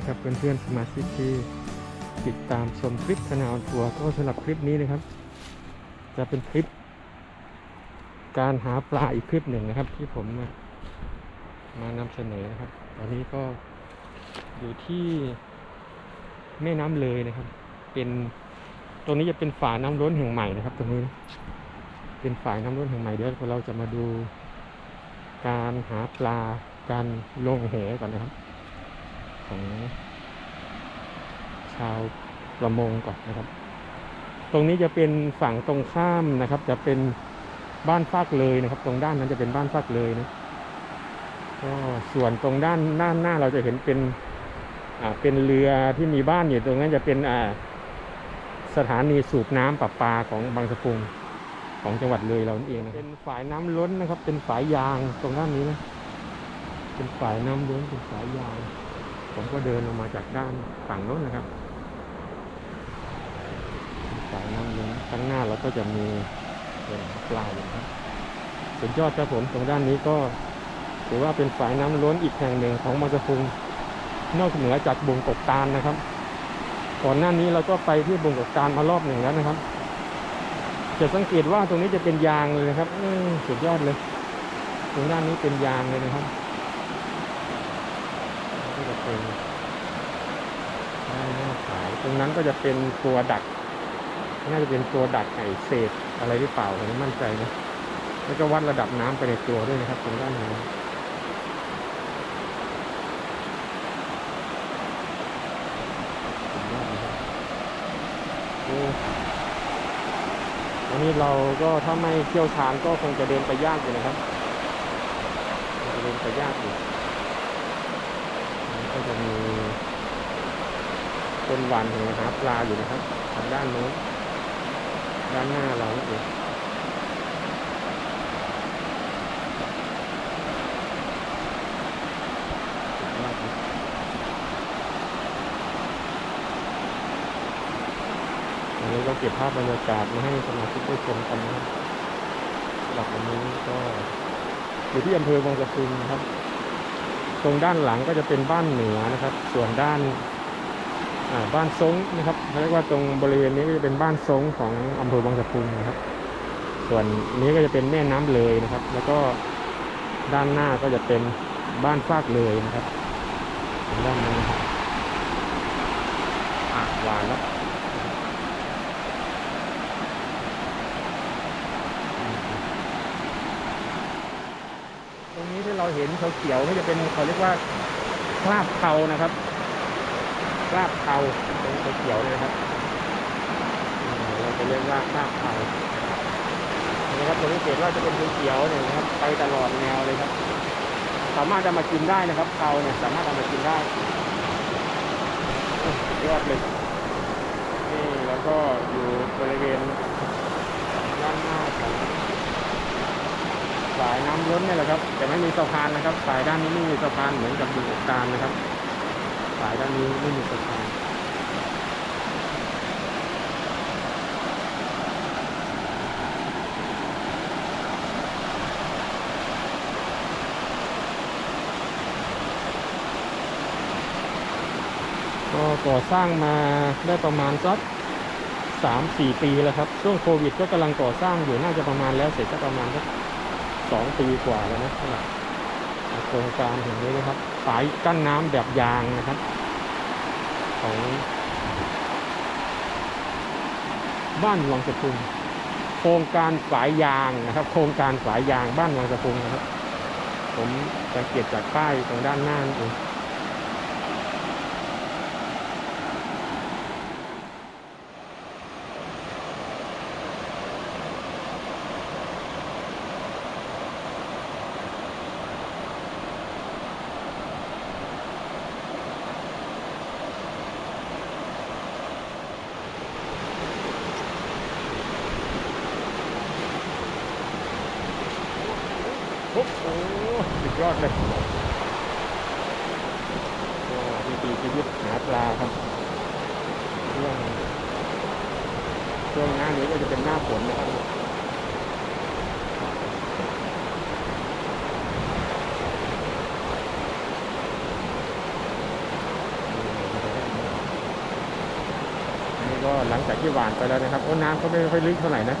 ดีครับเพื่อนๆสมาชิกที่ติดตามชมคลิปคณาออนทัวร์ก็สำหรับคลิปนี้นะครับ จะเป็นคลิป การหาปลาอีกคลิปหนึ่งนะครับ ที่ผมมามานำเสนอนะครับตอนนี้ก็อยู่ที่แม่น้ำเลยนะครับ เป็นตรงนี้จะเป็นฝาน้ำล้นแห่งใหม่นะครับ ตรงนี้นะเป็นฝายน้ำล้นแห่งใหม่เดี๋ยวเราจะมาดูการหาปลาการลงแหก่อนนะครับ ของชาวประมงก่อนนะครับ ตรงนี้จะเป็นฝั่งตรงข้ามนะครับ จะเป็นบ้านฟากเลยนะครับ ตรงด้านนั้นจะเป็นบ้านฟากเลยนะก็ส่วนตรงด้านด้านหน้าเราจะเห็นเป็นอ่าเป็นเรือที่มีบ้านอยู่ตรงนั้นจะเป็นอ่าสถานีสูบน้ำประปาของบางสะพุงของจังหวัดเลยเราเองนะเป็นฝายน้ำล้นนะครับ เป็นฝายยางตรงด้านนี้นะเป็นฝายน้ำล้นเป็นฝายยาง ผมก็เดินลงมาจากด้านฝั่งโน้นนะครับฝายน้ำล้นข้างหน้าเราก็จะมีเป็นปลายนะครับสุดยอดครับผมตรงด้านนี้ก็ถือว่าเป็นฝายน้ำล้นอีกแห่งหนึ่งของบางสะพุงนอกเหนือจากบุงกบตาลนะครับ ก่อนหน้านี้เราก็ไปที่บุงกบตาลมารอบหนึ่งแล้วนะครับ จะสังเกตว่าตรงนี้จะเป็นยางเลยนะครับอสุดยอดเลย ตรงด้านนี้เป็นยางเลยนะครับ เป็นด้านหน้าขาย ตรงนั้นก็จะเป็นตัวดัก น่าจะเป็นตัวดักไก่เศษอะไรหรือเปล่าผมไม่มั่นใจนะ แล้วก็วัดระดับน้ำไปในตัวด้วยนะครับตรงด้านนี้สุดยอดนะครับโอ้วันนี้เราก็ถ้าไม่เชี่ยวชาญก็คงจะเดินไปยากอยู่นะครับจะเดินไปยากอยู่ ก็จะมีต้นวานแห่งหาปลาอยู่นะครับทางด้านโน้นด้านหน้าเรานั่นเองอันนี้ก็เก็บภาพบรรยากาศมาให้สมาชิกได้ชมกันนะครับหรับวันนี้ก็อยู่ที่อำเภอบางสะพุงนะครับ ตรงด้านหลังก็จะเป็นบ้านเหนือนะครับ ส่วนด้านบ้านซงนะครับเรียกว่าตรงบริเวณนี้ก็จะเป็นบ้านซงของอำเภอบางสะพุงนะครับ ส่วนนี้ก็จะเป็นแม่น้ำเลยนะครับ แล้วก็ด้านหน้าก็จะเป็นบ้านฟากเลยนะครับด้านนี้นะครับอะหวานแล้วต รงนี้ที่เราเห็นเขียวๆนี่จะเป็นเขาเรียกว่าคราบเทานะครับรากเทาตรงเขียวเลยครับอ่าเราจะเรียกว่ารากเทานี่ครับตรงเกตว่าจะเป็นเขียวๆเนี่ยนะครับ ไปตลอดแนวเลยครับ สามารถจะมากินได้นะครับเทาเนี่ยสามารถเอามากินได้ยอดเลยนี่แล้วก็อยู่บริเวณด้านหน้าของ สายน้ำล้นเนี่ยแหละครับ แต่ไม่มีสะพานนะครับ สายด้านนี้ไม่มีสะพานเหมือนกับบึงอกตาลนะครับ สายด้านนี้ไม่มีสะพานก็ก่อสร้างมาได้ประมาณสักสามสี่ปีแล้วครับ ช่วงโควิดก็กำลังก่อสร้างอยู่น่าจะประมาณแล้วเสร็จก็ประมาณสัก สองปีกว่าแล้วนะสำหรับโครงการแห่งนี้นะครับ สายกั้นน้ำแบบยางนะครับ ของ บ้านวังสะพุงโครงการสายยางนะครับ โครงการสายยางบ้านวังสะพุงนะครับ ผมสังเกตจากป้ายตรงด้านหน้านั่นเอง ยอดเลยวิธีชีวิตหาปลาครับช่วงช่วงหน้านี้ก็จะเป็นหน้าฝนนะครับนี่ก็หลังจากที่หวานไปแล้วนะครับโอ้น้ำก็ไม่ค่อยลึกเท่าไหร่นะ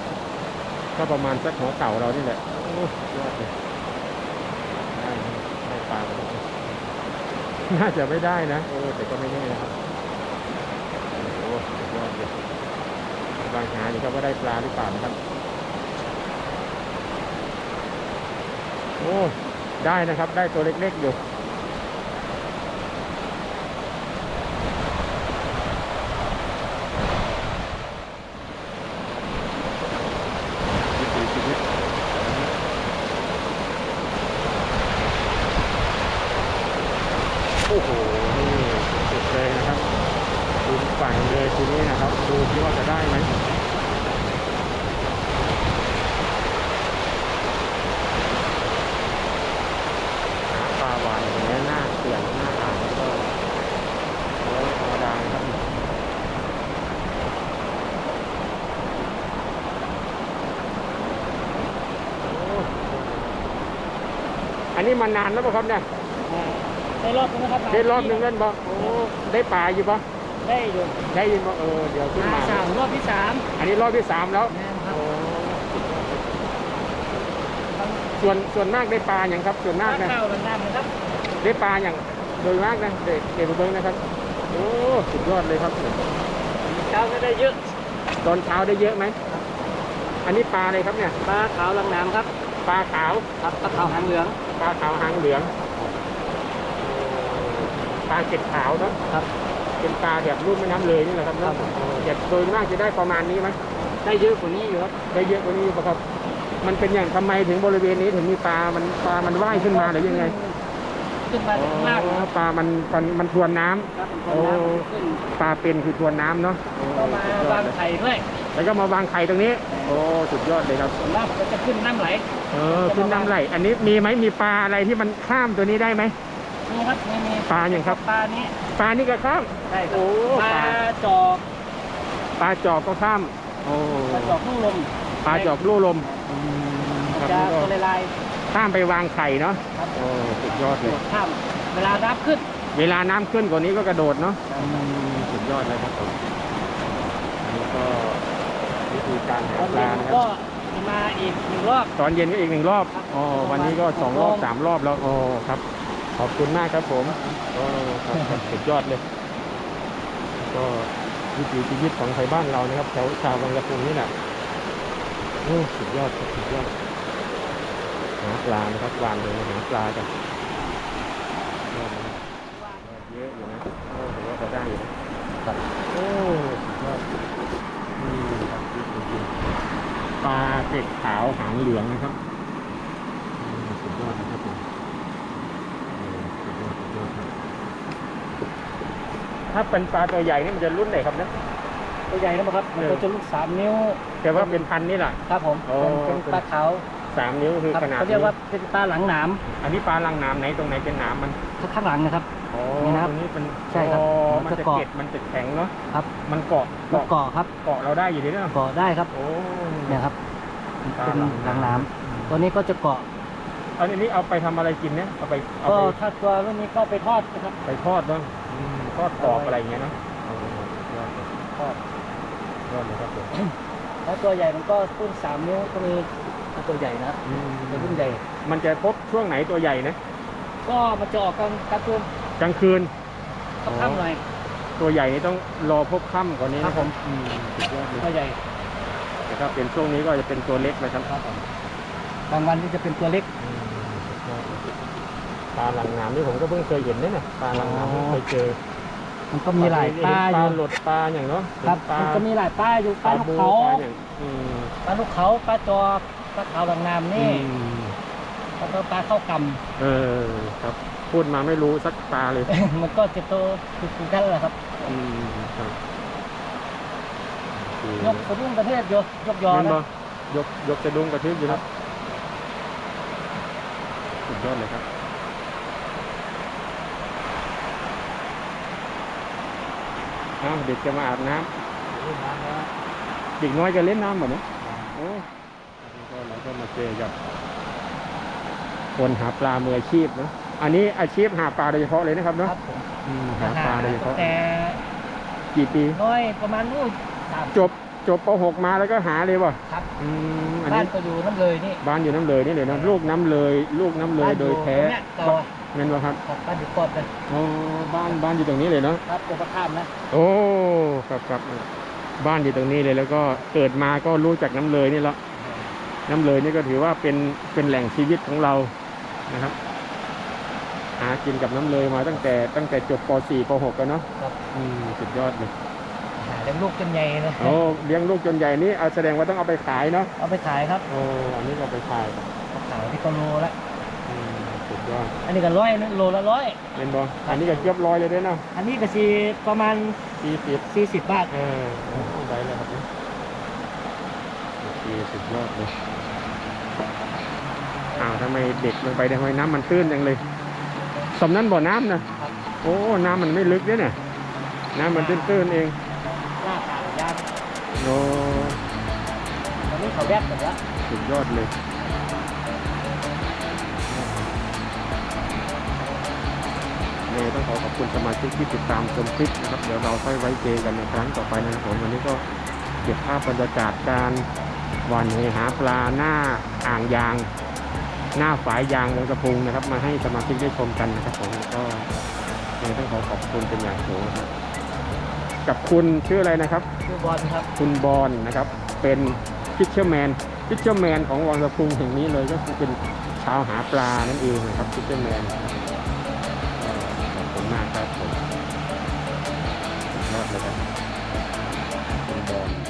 ก็ประมาณสักหัวเต่าเรานี่แหละโอ้ยอดเลย ปลาไปแล้วน่าจะไม่ได้นะโอ้แต่ก็ไม่แน่นะครับโอ้โหสุดยอดเลยบางหาอยู่ครับว่าได้ปลาหรือเปล่านะครับ โอ้ได้นะครับ ได้ตัวเล็กๆอยู่ วิถีชีวิตโอ้โห นี่สุดเลยนะครับดูฝั่งเลยที นี้นะครับ ดูที่ว่าจะได้ไหมหาปลาหวานอย่างนี้หน้าเปลี่ยนหน้าอ่างแล้วก็แล้วธรรมดาครับอันนี้มานานแล้วป่ะครับเนี่ยได้รอบนึงนะครับได้รอบหนึ่งเล่นบ่โอ้ได้ปลาอยู่ป่ะ ได้อยู่ได้ยินบ่เออเดี๋ยวขึ้นมามาสามรอบที่สามอันนี้รอบที่สามแล้ว แม่นครับโอ้ส่วนส่วนมากได้ปลาอย่างครับ ส่วนมากถ้านะ เข้าดังน้ำนะครับได้ปลาอย่างโดยมากนะเด็กเด็กเบิ้งนะครับโอ้สุดยอดเลยครับ เช้าก็ได้เยอะตอนเช้าได้เยอะไหมอันนี้ปลาอะไรครับเนี่ย ปลาขาวลังน้ำครับปลาขาว ครับปลาขาวหางเหลืองปลาขาวหางเหลือง ปลาเกล็ดขาวเนาะครับ เป็นปลาแบบรุ่นแม่น้ำเลยนี่แหละครับเนอะครับจะโดยมากจะได้ประมาณนี้ไหมได้เยอะกว่านี้อยู่ครับได้เยอะกว่านี้ปะครับ มันเป็นอย่างทำไมถึงบริเวณนี้ถึงมีปลา มันปลา มันว่ายขึ้นมาหรือยังไงขึ้นมาจากข้างล่างอ๋อครับปลา มันมันมันทวนน้ำครับเป็นคนน้ำขึ้นปลาเป็นคือทวนน้ำเนาะก็มาสุดยอวาดงเลยไข่ด้วย แล้วก็มาวางไข่ตรงนี้ โอ้ สุดยอดเลยครับส่วนมากก็จะขึ้นน้ำไหล เออ ขึ้นน้ำไหล อันนี้มีไหมมีปลาอะไรที่มันข้ามตัวนี้ได้ไหม นี่ครับนี่มีปลาอย่างครับ ปลานี้ปลานี่ก็ข้ามใช่คโอ้รับปปลาลาจอกปลาจอกก็ข้ามโอ้ปลาจอกลูกลมปลาจอกลู่ลมอืมครับจะนี่ก็ตัวลายข้ามไปวางไข่เนาะๆครับโอ้สุดยอดตเลรยวจข้ามเวลาน้ำขึ้น เวลาน้ำขึ้นกว่านี้ก็กระโดดเนาะสุดยอดเลยครับผมอันนี้ก็วิธีการหาตอนปเย็ลานนะคก็รับจะมาอีกหนึ่งรอบ ตอนเย็นก็อีกหนึ่งรอบครับอ๋อวันนี้ก็สองรอบหกโมงสามรอบแล้วโอ้ครับ ขอบคุณมากครับผมโอ้ครับครับสุดยอดเลย ก็วิถีชีวิตของไทยบ้านเรานะครับแถวชาวบางกะพุงนี่แหละโอ้สุดยอดครับสุดยอดหาปลานะครับวานเลยหาปลากันยอดเลยเยอะอยู่นะโอ้ถือว่าพอได้อยู่นะครับโอ้สุดยอดนี่ครับจริงๆปลาเกล็ดขาวหางเหลืองนะครับอืมสุดยอดนะครับผมอืมสุดยอดสุดยอดครับ ถ้าเป็นปลาตัวใหญ่นี่มันจะรุ่นไหนครับเนี่ย ตัวใหญ่นะครับเออตัวจะลูกสามนิ้วแต่ว่าเป็นพันนี่แหละ ครับผมโอ้เป็นเป็นปลาขาวสามนิ้วคือครับขนาดเขาเรียกว่าเป็นปลาหลังหนามอันนี้ปลาลังน้ำไหนตรงไหนเป็นน้ำมันข้างหลังนะครับ อ๋อนี่นะครับตรงนี้เป็นใช่ครับอ๋อมัมันนจะจะเกาะ เก็ดมันจะแข็งเนาะครับมันเกาะลูกเกาะเกาะครับเกาะเราได้อยู่ดีเนาะเกาะได้ครับโอ้ เนี่ยครับปลาเป็นหลังหลังน้ำน้ำตัวนี้ก็จะเกาะอันนี้เอาไปทำอะไรกินเนี่ยเอาไปเอาก็ไปถ้าตัวรุ่นนี้ก็ไปทอดนะครับไปทอดเนาะอืม ทอดกรอบอะไรอย่างเงี้ยเนาะโอ้ยอดเลยทอดยอดเลยครับผมแล้วตัวใหญ่มันก็รุ่นสามนิ้วก็มีตัวใหญ่นะอืมตัวรุ่นใหญ่ มันจะพบช่วงไหนตัวใหญ่นะก็มันจะออกกลางกลางคืนกลางคืนค่ำๆหน่อยตัวใหญ่นี่ต้องรอพบค่ำกว่านี้ครันะบผมอืมสุดยอดเลยตัวใหญ่แต่ถ้าเป็นช่วงนี้ก็จะเป็นตัวเล็กนะครับครับผมบางวันที่จะเป็นตัวเล็ก อืมสุดยอดเลยปลาหลังน้ำนี่ผมก็เพิ่งเคยเห็นเนี่ยนะปลาหลังน้ำอ๋อเพิ่งเคยเจอ มันก็มีหลายปลาปอลายู่ หลดปลาอย่างเนาะครับปลามันก็มีหลายปลาอยู่ปปลาลาลูกบูเขาปลาอย่างอืมปลาลูกเขาปลาจอกปลาขาวบางนามนี่อืมแล้วก็ปลาข้าวกเออครับ พูดมาไม่รู้สักปลาเลยำ มันก็จะโตคือๆกันแหละครับ อืมครับโอเคยกสะดุ้งประเทศยกยกยอเห็นนะบ่ยกยกจะดุ้งกระทึบอยู่นะสุดยอดเลยครับ อ้าวเด็กจะมาอาบน้ำเด็กน้อยจะเล่นน้ำเหมือนนะโอ้อันนี้ก็เราก็มาเจอกับคนหาปลามืออาชีพนะอันนี้อาชีพหาปลาโดยเฉพาะเลยนะครับเนาะครับผมอืมหาปลาโดยเฉพาะแต่กี่ปีน้อยประมาณนู้นตามจบจบป .6 มาแล้วก็หาเลยป่ะครับอืมอันบ้านี้นก็อยู่น้ำเลยนี่บ้านอยู่น้ำเลยนี่เลยนะลูกน้ำเลย ลูกน้ำเลยบ้านอโดยแท้ เนี่ยต่อเงินวะครับครับบ้านอยู่กอดกันอ๋อบ้านบ้านอยู่ตรงนี้เลยเนาะครับตรงข้ามนะโอ้ครับครับบ้านอยู่ตรงนี้เลยแล้วก็เกิดมาก็รู้จักน้ำเลยนี่ละน้ำเลยนี่ก็ถือว่าเป็นเป็นแหล่งชีวิตของเรานะครับหากินกับน้ำเลยมาตั้งแต่ตั้งแต่จบป .4 ป .6 กันเนาะครับอืมสุดยอดเลยหาเลี้ยงลูกจนใหญ่เลยโอ้เลี้ยงลูกจนใหญ่นี่เอาแสดงว่าต้องเอาไปขายเนาะเอาไปขายครับโอ้อันนี้ก็เอาไปขายเอาขายที่กิโลละอืมสุด ยอดอันนี้ก็ร้อยนึงโลละร้อยเป็นบออันนี้ก็เกือบร้อยเลยเด้วยเนาะอันนี้ก็สีประมาณสี่สิบ40บาทเออได้เลยครับเนี่ยโอเคสุดยอดเลยอ้าวทำไมเด็กลงไปทำไมน้ำมันตื้นจังเลยสำนั้นบ่อน้ำนะครับโอ้น้ำมันไม่ลึกเนี่ยเนี่ยน้ำมันตื้นๆเองหน้าตางยางโอ้อันนี้เขาแวบหมดแล้วสุดยอดเลย เนี่ยต้องขอขอบคุณสมาชิกที่ติดตามชมคลิปนะครับ เดี๋ยวเราค่อยไว้เจอกันในครั้งต่อไปนะครับผมวันนี้ก็เก็บภาพบรรยากาศการหวานเฮหาปลาหน้าอ่างยาง หน้าฝายยางวงสะพุงนะครับ มาให้สมาชิกได้ชมกันนะครับผมก็เนี่ยต้องขอขอบคุณเป็นอย่างสูงนะครับกับคุณชื่ออะไรนะครับคือบอลครับคุณบอลนะครับ เป็นฟิชเชอร์แมนฟิชเชอร์แมนของวังสะพุงแห่งนี้เลยก็คือเป็นชาวหาปลานั่นเองนะครับฟิชเชอร์แมน มากเลยครับบอล